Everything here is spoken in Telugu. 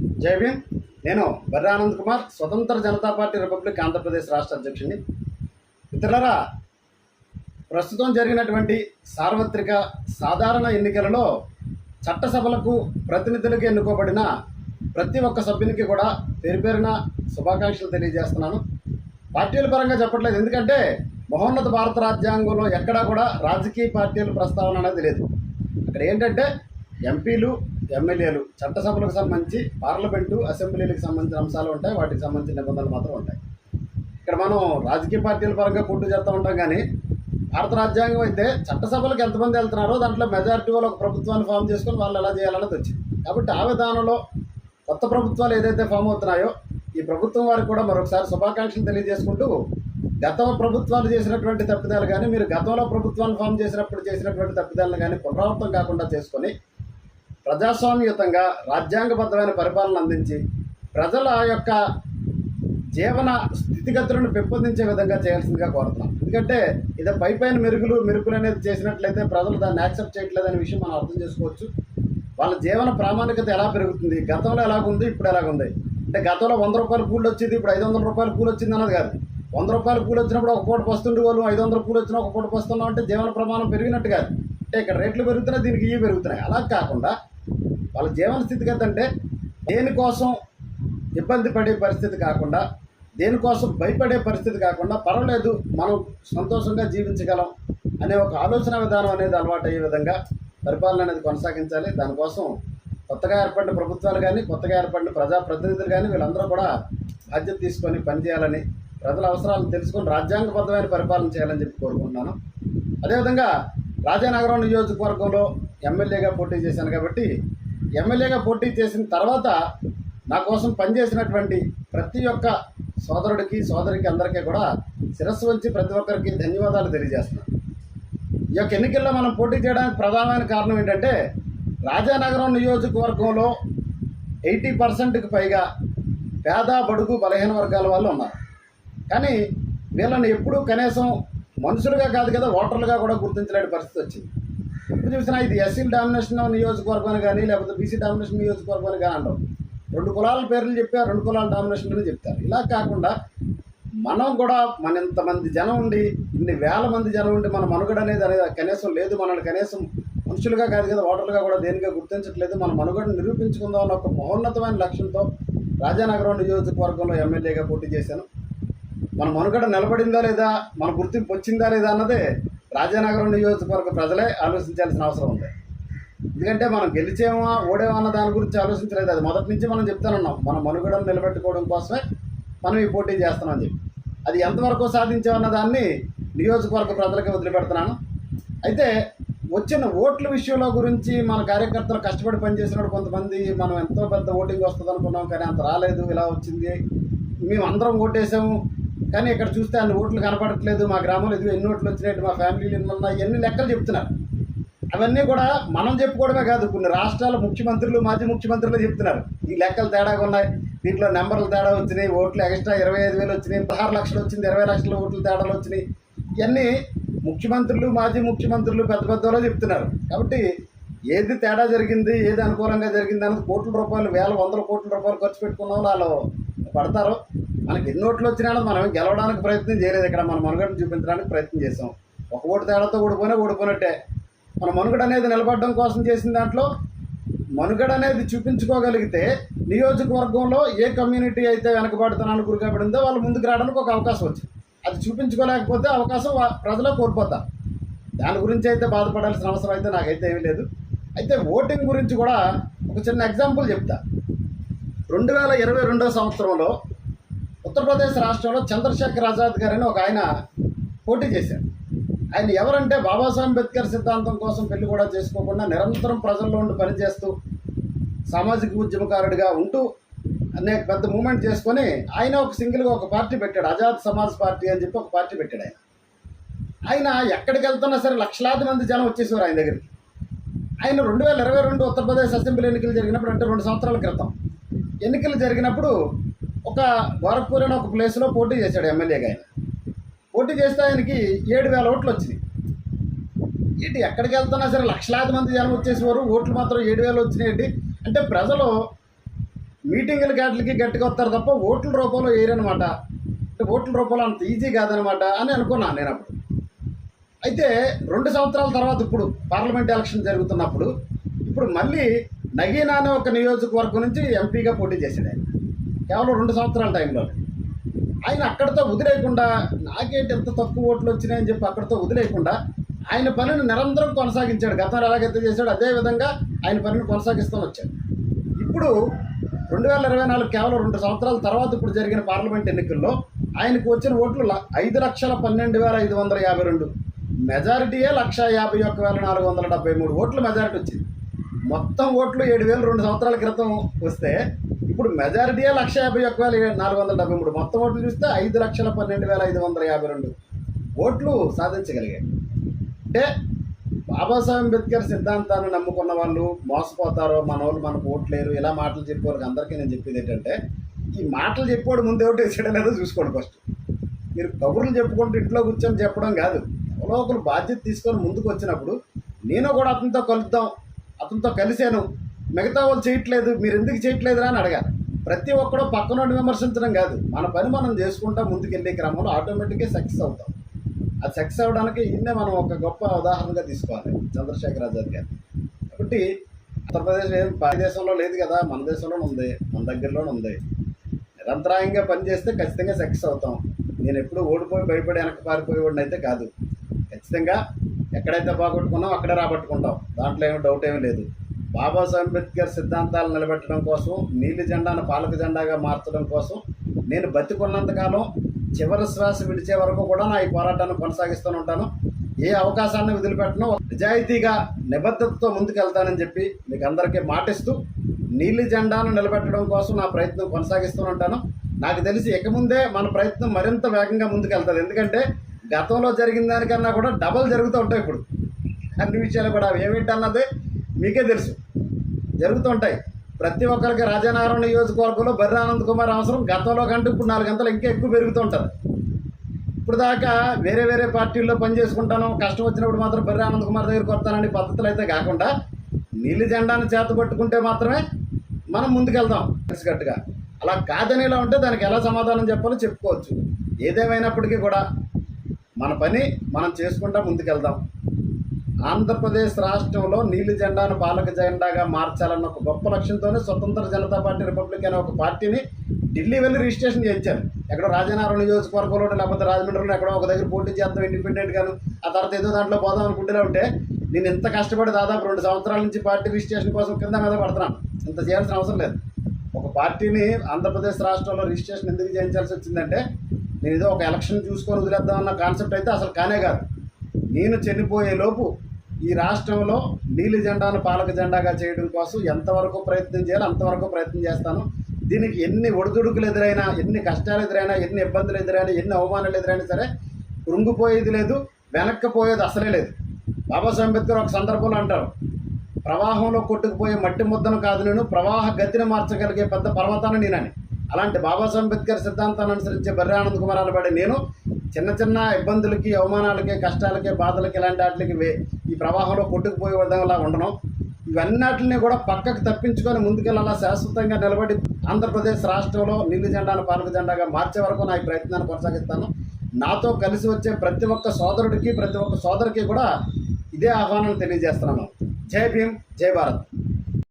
జై భీమ్. నేను బర్రానంద్ కుమార్ స్వతంత్ర జనతా పార్టీ రిపబ్లిక్ ఆంధ్రప్రదేశ్ రాష్ట్ర అధ్యక్షుడిని. మిత్రులారా ప్రస్తుతం జరిగినటువంటి సార్వత్రిక సాధారణ ఎన్నికలలో చట్టసభలకు ప్రతినిధులకు ఎన్నుకోబడిన ప్రతి ఒక్క సభ్యునికి కూడా పేరు పేరున శుభాకాంక్షలు తెలియజేస్తున్నాను. పార్టీల పరంగా చెప్పట్లేదు. ఎందుకంటే మహోన్నత భారత రాజ్యాంగంలో ఎక్కడా కూడా రాజకీయ పార్టీల ప్రస్తావన అనేది లేదు. అక్కడ ఏంటంటే ఎంపీలు ఎమ్మెల్యేలు చట్టసభలకు సంబంధించి పార్లమెంటు అసెంబ్లీలకు సంబంధించిన అంశాలు ఉంటాయి వాటికి సంబంధించిన నిబంధనలు మాత్రం ఉంటాయి. ఇక్కడ మనం రాజకీయ పార్టీల పరంగా పోటీ చేస్తూ ఉంటాం కానీ భారత రాజ్యాంగం అయితే చట్టసభలకు ఎంతమంది వెళ్తున్నారో దాంట్లో మెజారిటీ వాళ్ళు ఒక ప్రభుత్వాన్ని ఫామ్ చేసుకొని వాళ్ళు ఎలా చేయాలన్నది వచ్చింది. కాబట్టి ఆ విధానంలో కొత్త ప్రభుత్వాలు ఏదైతే ఫామ్ అవుతున్నాయో ఈ ప్రభుత్వం వారికి కూడా మరొకసారి శుభాకాంక్షలు తెలియజేసుకుంటూ గత ప్రభుత్వాలు చేసినటువంటి తప్పిదాలు కానీ మీరు గతంలో ప్రభుత్వాన్ని ఫామ్ చేసినప్పుడు చేసినటువంటి తప్పిదాలను కానీ పునరావృతం కాకుండా చేసుకొని ప్రజాస్వామ్యయుతంగా రాజ్యాంగబద్ధమైన పరిపాలన అందించి ప్రజల యొక్క జీవన స్థితిగతులను పెంపొందించే విధంగా చేయాల్సిందిగా కోరుతున్నాం. ఎందుకంటే ఇది పై పైన మెరుగులు మెరుగులు అనేది చేసినట్లయితే ప్రజలు దాన్ని యాక్సెప్ట్ చేయట్లేదనే విషయం మనం అర్థం చేసుకోవచ్చు. వాళ్ళ జీవన ప్రామాణికత ఎలా పెరుగుతుంది? గతంలో ఎలాగుంది? ఇప్పుడు ఎలాగుంది? అంటే గతంలో వంద రూపాయల కూలి వచ్చేది ఇప్పుడు ఐదు వందల రూపాయల కూలి వచ్చింది అన్నది కాదు. వంద రూపాయల కూలి వచ్చినప్పుడు ఒక పూట పస్తుండే వాళ్ళు ఐదు వందల కూలి వచ్చినా ఒక పూట పస్తున్నాం అంటే జీవన ప్రమాణం పెరిగినట్టు కాదు. అంటే ఇక్కడ రేట్లు పెరుగుతున్నాయి దీనికి ఇవి పెరుగుతున్నాయి. అలా కాకుండా వాళ్ళ జీవన స్థితిగతి అంటే దేనికోసం ఇబ్బంది పడే పరిస్థితి కాకుండా దేనికోసం భయపడే పరిస్థితి కాకుండా పర్వాలేదు మనం సంతోషంగా జీవించగలం అనే ఒక ఆలోచన విధానం అనేది అలవాటు అయ్యే విధంగా పరిపాలన అనేది కొనసాగించాలి. దానికోసం కొత్తగా ఏర్పడిన ప్రభుత్వాలు కానీ కొత్తగా ఏర్పడిన ప్రజాప్రతినిధులు కానీ వీళ్ళందరూ కూడా బాధ్యత తీసుకొని పనిచేయాలని ప్రజల అవసరాలను తెలుసుకొని రాజ్యాంగబద్ధమైన పరిపాలన చేయాలని చెప్పి కోరుకుంటున్నాను. అదేవిధంగా రాజానగరం నియోజకవర్గంలో ఎమ్మెల్యేగా పోటీ చేశాను కాబట్టి ఎమ్మెల్యేగా పోటీ చేసిన తర్వాత నా కోసం పనిచేసినటువంటి ప్రతి ఒక్క సోదరుడికి సోదరికి అందరికీ కూడా శిరస్సు వంచి ప్రతి ఒక్కరికి ధన్యవాదాలు తెలియజేస్తున్నాను. ఈ యొక్క ఎన్నికల్లో మనం పోటీ చేయడానికి ప్రధానమైన కారణం ఏంటంటే రాజానగరం నియోజకవర్గంలో ఎయిటీ పర్సెంట్కి పైగా పేద బడుగు బలహీన వర్గాల వాళ్ళు ఉన్నారు. కానీ వీళ్ళని ఎప్పుడూ కనీసం మనుషులుగా కాదు కదా ఓటర్లుగా కూడా గుర్తించలేని పరిస్థితి వచ్చింది. ఇప్పుడు చూసినా ఇది ఎస్సీ డామినేషన్ నియోజకవర్గం అని కానీ లేకపోతే బీసీ డామినేషన్ నియోజకవర్గం అని కానీ అంటాం రెండు కులాల పేర్లు చెప్పారు రెండు కులాల డామినేషన్ అని చెప్తారు. ఇలా కాకుండా మనం కూడా మన ఇంతమంది జనం ఉండి ఇన్ని వేల మంది జనం ఉండి మన మనుగడ అనేది అనేది కనీసం లేదు. మనల్ని కనీసం మనుషులుగా కాదు కదా ఓటర్లుగా కూడా దేనిగా గుర్తించట్లేదు. మన మనుగడను నిరూపించుకుందాం అన్న ఒక మహోన్నతమైన లక్ష్యంతో రాజానగరం నియోజకవర్గంలో ఎమ్మెల్యేగా పోటీ చేశాను. మన మనుగడ నిలబడిందా లేదా మన గుర్తింపు వచ్చిందా లేదా అన్నదే రాజానగరం నియోజకవర్గ ప్రజలే ఆలోచించాల్సిన అవసరం ఉంది. ఎందుకంటే మనం గెలిచేమా ఓడేమా అన్న దాని గురించి ఆలోచించలేదు. అది మొదటి నుంచి మనం చెప్తానున్నాం. మన మనుగడను నిలబెట్టుకోవడం కోసమే మనం ఈ పోటీ చేస్తున్నామని చెప్పి. అది ఎంతవరకు సాధించామన్న దాన్ని నియోజకవర్గ ప్రజలకే వదిలిపెడుతున్నాను. అయితే వచ్చిన ఓట్ల విషయంలో గురించి మన కార్యకర్తలు కష్టపడి పనిచేసినప్పుడు కొంతమంది మనం ఎంతో పెద్ద ఓటింగ్ వస్తుంది అనుకున్నాం కానీ అంత రాలేదు ఇలా వచ్చింది. మేము అందరం ఓటేసాము. కానీ ఇక్కడ చూస్తే అన్ని ఓట్లు కనపడట్లేదు మా గ్రామంలో ఇది ఎన్ని ఓట్లు వచ్చినట్టు మా ఫ్యామిలీలు ఎన్ని ఉన్నాయి ఎన్ని లెక్కలు చెప్తున్నారు. అవన్నీ కూడా మనం చెప్పుకోవడమే కాదు కొన్ని రాష్ట్రాల ముఖ్యమంత్రులు మాజీ ముఖ్యమంత్రులు చెప్తున్నారు. ఈ లెక్కలు తేడాగా ఉన్నాయి. దీంట్లో నెంబర్లు తేడా వచ్చినాయి ఓట్లు ఎక్స్ట్రా ఇరవై ఐదు వేలు వచ్చినాయి పదహారు లక్షలు వచ్చింది ఇరవై లక్షల ఓట్లు తేడాలు వచ్చినాయి. ఇవన్నీ ముఖ్యమంత్రులు మాజీ ముఖ్యమంత్రులు పెద్ద పెద్దలో చెప్తున్నారు. కాబట్టి ఏది తేడా జరిగింది ఏది అనుకూలంగా జరిగింది అన్నది కోట్ల రూపాయలు వేల వందల కోట్ల రూపాయలు ఖర్చు పెట్టుకున్న వాళ్ళు పడతారు. మనకి ఎన్ని ఓట్లు వచ్చినా మనం గెలవడానికి ప్రయత్నం చేయలేదు. ఇక్కడ మన మనుగడను చూపించడానికి ప్రయత్నం చేసాం ఒక ఓటు తేడాతో ఓడిపోయినా ఓడిపోయినట్టే. మన మనుగడ అనేది నిలబడడం కోసం చేసిన దాంట్లో మనుగడ అనేది చూపించుకోగలిగితే నియోజకవర్గంలో ఏ కమ్యూనిటీ అయితే వెనకబడుతున్నాను గురికబడిందో వాళ్ళు ముందుకు రావడానికి ఒక అవకాశం వచ్చింది. అది చూపించుకోలేకపోతే అవకాశం ప్రజలకు కోల్పోతారు దాని గురించి అయితే బాధపడాల్సిన అవసరం అయితే నాకైతే ఏమీ లేదు. అయితే ఓటింగ్ గురించి కూడా ఒక చిన్న ఎగ్జాంపుల్ చెప్తా. రెండు వేల ఇరవై రెండో సంవత్సరంలో ఉత్తరప్రదేశ్ రాష్ట్రంలో చంద్రశేఖర్ ఆజాద్ గారని ఒక ఆయన పోటీ చేశారు. ఆయన ఎవరంటే బాబాసాహెబ్ అంబేద్కర్ సిద్ధాంతం కోసం పెళ్ళి కూడా చేసుకోకుండా నిరంతరం ప్రజల్లో ఉండి పనిచేస్తూ సామాజిక ఉద్యమకారుడిగా ఉంటూ అనేక పెద్ద మూమెంట్ చేసుకొని ఆయన ఒక సింగిల్గా ఒక పార్టీ పెట్టాడు. ఆజాద్ సమాజ్ పార్టీ అని చెప్పి ఒక పార్టీ పెట్టాడు ఆయన. ఆయన ఎక్కడికి వెళ్తున్నా సరే లక్షలాది మంది జనం వచ్చేసేవారు ఆయన దగ్గరికి. ఆయన రెండు వేల ఇరవై రెండు ఉత్తరప్రదేశ్ అసెంబ్లీ ఎన్నికలు జరిగినప్పుడు అంటే రెండు సంవత్సరాల క్రితం. ఎన్నికలు జరిగినప్పుడు ఒక గోరఖ్పూర్ అనే ఒక ప్లేస్లో పోటీ చేశాడు ఎమ్మెల్యేగా ఆయన పోటీ చేస్తే ఆయనకి ఏడు వేల ఓట్లు వచ్చినాయి. ఏంటి ఎక్కడికి వెళ్తున్నా సరే లక్షలాది మంది జనం వచ్చేసేవారు ఓట్లు మాత్రం ఏడు వేలు వచ్చినాయండి. అంటే ప్రజలు మీటింగుల గాట్లకి గట్టిగా వస్తారు తప్ప ఓట్ల రూపంలో ఏరనమాట అంటే ఓట్ల రూపంలో అంత ఈజీ కాదనమాట అని అనుకున్నాను నేను అప్పుడు. అయితే రెండు సంవత్సరాల తర్వాత ఇప్పుడు పార్లమెంట్ ఎలక్షన్ జరుగుతున్నప్పుడు ఇప్పుడు మళ్ళీ నగీనా అనే ఒక నియోజకవర్గం నుంచి ఎంపీగా పోటీ చేశాడు ఆయన. కేవలం రెండు సంవత్సరాల టైంలో ఆయన అక్కడితో వదిలేయకుండా నాకేంటి ఎంత తక్కువ ఓట్లు వచ్చినాయని చెప్పి అక్కడితో వదిలేయకుండా ఆయన పనిని నిరంతరం కొనసాగించాడు. గతంలో ఎలాగైతే చేశాడు అదే విధంగా ఆయన పనిని కొనసాగిస్తూ వచ్చాడు. ఇప్పుడు రెండు వేల ఇరవై నాలుగు కేవలం రెండు సంవత్సరాల తర్వాత ఇప్పుడు జరిగిన పార్లమెంట్ ఎన్నికల్లో ఆయనకు వచ్చిన ఓట్లు ఐదు లక్షల పన్నెండు వేల ఐదు వందల యాభై రెండు. మెజారిటీయే లక్ష యాభై ఒక్క వేల నాలుగు వందల డెబ్బై మూడు ఓట్లు మెజారిటీ వచ్చింది. మొత్తం ఓట్లు ఏడు వేలు రెండు సంవత్సరాల క్రితం వస్తే ఇప్పుడు మెజారిటీయే లక్ష యాభై ఒక్క వేల నాలుగు వందల డెబ్బై మూడు. మొత్తం ఓట్లు చూస్తే ఐదు లక్షల పన్నెండు వేల ఐదు వందల యాభై రెండు ఓట్లు సాధించగలిగాయి అంటే బాబాసాహెబ్ అంబేద్కర్ సిద్ధాంతాన్ని నమ్ముకున్న వాళ్ళు మోసపోతారో మన వాళ్ళు మనకు ఓట్లేరు ఇలా మాటలు చెప్పేవాళ్ళకి అందరికీ నేను చెప్పేది ఏంటంటే ఈ మాటలు చెప్పేవాడు ముందు ఎవరు వేసాడో లేదో చూసుకోండి ఫస్ట్ మీరు కబుర్లు చెప్పుకుంటూ ఇంట్లో కూర్చొని చెప్పడం కాదు. ఎవరో ఒకరు బాధ్యత తీసుకొని ముందుకు వచ్చినప్పుడు నేను కూడా అతనితో కలుద్దాం అతనితో కలిశాను మిగతా వాళ్ళు చేయట్లేదు మీరు ఎందుకు చేయట్లేదురా అని అడగాలి ప్రతి ఒక్కడో పక్కనోడిని విమర్శించడం కాదు. మన పని మనం చేసుకుంటా ముందుకెళ్ళే క్రమంలో ఆటోమేటిక్గా సక్సెస్ అవుతాం. అది సక్సెస్ అవ్వడానికి ఇన్నే మనం ఒక గొప్ప ఉదాహరణగా తీసుకోవాలి చంద్రశేఖర్ ఆజాద్ గారు. కాబట్టి ఆంధ్రప్రదేశ్ ఏం పని దేశంలో లేదు కదా మన దేశంలోనే ఉంది మన దగ్గరలోనే ఉంది. నిరంతరాయంగా పనిచేస్తే ఖచ్చితంగా సక్సెస్ అవుతాం. నేను ఎప్పుడు ఓడిపోయి భయపడి వెనక్కి పారిపోయేవాడిని అయితే కాదు. ఖచ్చితంగా ఎక్కడైతే బాగొట్టుకున్నాం అక్కడే రాబట్టుకుంటాం. దాంట్లో ఏమి డౌట్ ఏమీ లేదు. బాబాసాహెబ్ అంబేద్కర్ సిద్ధాంతాలు నిలబెట్టడం కోసం నీలి జెండాను పాలక జెండాగా మార్చడం కోసం నేను బతికున్నంతకాలం చివరి శ్వాస విడిచే వరకు కూడా నా ఈ పోరాటాన్ని కొనసాగిస్తూనే ఉంటాను. ఏ అవకాశాన్ని వదిలిపెట్టను నిజాయితీగా నిబద్ధతతో ముందుకెళ్తానని చెప్పి మీకు అందరికీ మాటిస్తూ నీలి జెండాను నిలబెట్టడం కోసం నా ప్రయత్నం కొనసాగిస్తూ ఉంటాను. నాకు తెలిసి ఇక ముందే మన ప్రయత్నం మరింత వేగంగా ముందుకెళ్తుంది ఎందుకంటే గతంలో జరిగిన దానికన్నా కూడా డబల్ జరుగుతూ ఉంటాయి ఇప్పుడు. అన్ని విషయాలు కూడా ఏమిటి అన్నది మీకే తెలుసు. జరుగుతుంటాయి ప్రతి ఒక్కరికి రాజానగరం నియోజకవర్గంలో బర్రి ఆనంద్ కుమార్ అవసరం. గతంలో కంటే ఇప్పుడు నాలుగు గంటలు ఇంకా ఎక్కువ పెరుగుతూ ఇప్పుడు దాకా వేరే వేరే పార్టీల్లో పనిచేసుకుంటాను. కష్టం వచ్చినప్పుడు మాత్రం బర్రి ఆనంద్ కుమార్ దగ్గరికి వస్తానని పద్ధతులు అయితే కాకుండా నీలి జెండాను చేత పట్టుకుంటే మాత్రమే మనం ముందుకెళ్దాం కలిసికట్టుగా. అలా కాదని ఇలా ఉంటే దానికి ఎలా సమాధానం చెప్పాలో చెప్పుకోవచ్చు. ఏదేమైనప్పటికీ కూడా మన పని మనం చేసుకుంటా ముందుకెళ్దాం. ఆంధ్రప్రదేశ్ రాష్ట్రంలో నీలి జెండాను పాలక జెండాగా మార్చాలన్న ఒక గొప్ప లక్ష్యంతోనే స్వతంత్ర జనతా పార్టీ రిపబ్లిక్ అనే ఒక పార్టీని ఢిల్లీ వెళ్ళి రిజిస్ట్రేషన్ చేయించారు. ఎక్కడో రాజనారాయణ నియోజకవర్గంలో లేకపోతే రాజమండ్రిలో ఎక్కడో ఒక దగ్గర పోటీ చేద్దాం ఇండిపెండెంట్గాను. ఆ తర్వాత ఏదో దాంట్లో పోదాం అనుకుంటూనే ఉంటే నేను ఇంత కష్టపడి దాదాపు రెండు సంవత్సరాల నుంచి పార్టీ రిజిస్ట్రేషన్ కోసం కింద మీద పడుతున్నాను. ఇంత చేయాల్సిన అవసరం లేదు. ఒక పార్టీని ఆంధ్రప్రదేశ్ రాష్ట్రంలో రిజిస్ట్రేషన్ ఎందుకు చేయించాల్సి వచ్చిందంటే నేను ఏదో ఒక ఎలక్షన్ చూసుకొని వదిలేద్దామన్న కాన్సెప్ట్ అయితే అసలు కానే కాదు. నేను చనిపోయే లోపు ఈ రాష్ట్రంలో నీలి జెండాను పాలక జెండాగా చేయడం కోసం ఎంతవరకు ప్రయత్నం చేయాలో అంతవరకు ప్రయత్నం చేస్తాను. దీనికి ఎన్ని ఒడిదుడుకులు ఎదురైనా ఎన్ని కష్టాలు ఎదురైనా ఎన్ని ఇబ్బందులు ఎదురైనా ఎన్ని అవమానాలు ఎదురైనా సరే కృంగిపోయేది లేదు వెనక్కిపోయేది అసలే లేదు. బాబాసాహెబ్ అంబేద్కర్ ఒక సందర్భంలో అంటారు ప్రవాహంలో కొట్టుకుపోయే మట్టి ముద్దను కాదు నేను ప్రవాహ గతిని మార్చగలిగే పెద్ద పర్వతాన్ని నేనని. అలాంటి బాబాసాహెబ్ అంబేద్కర్ సిద్ధాంతాన్ని అనుసరించే బర్రి ఆనంద్ కుమార్ అనబడే నేను చిన్న చిన్న ఇబ్బందులకి అవమానాలకి కష్టాలకి బాధలకి ఇలాంటి వాటికి ఈ ప్రవాహంలో కొట్టుకుపోయే విధంగా ఉండడం. ఇవన్నిటిని కూడా పక్కకు తప్పించుకొని ముందుకెళ్ళాలా? శాశ్వతంగా నిలబడి ఆంధ్రప్రదేశ్ రాష్ట్రంలో నీలి జెండాను పాలక జెండాగా మార్చే వరకు నా ఈ ప్రయత్నాన్ని కొనసాగిస్తాను. నాతో కలిసి వచ్చే ప్రతి ఒక్క సోదరుడికి ప్రతి ఒక్క సోదరికి కూడా ఇదే ఆహ్వానం తెలియజేస్తున్నాను. జై భీమ్ జై భారత్.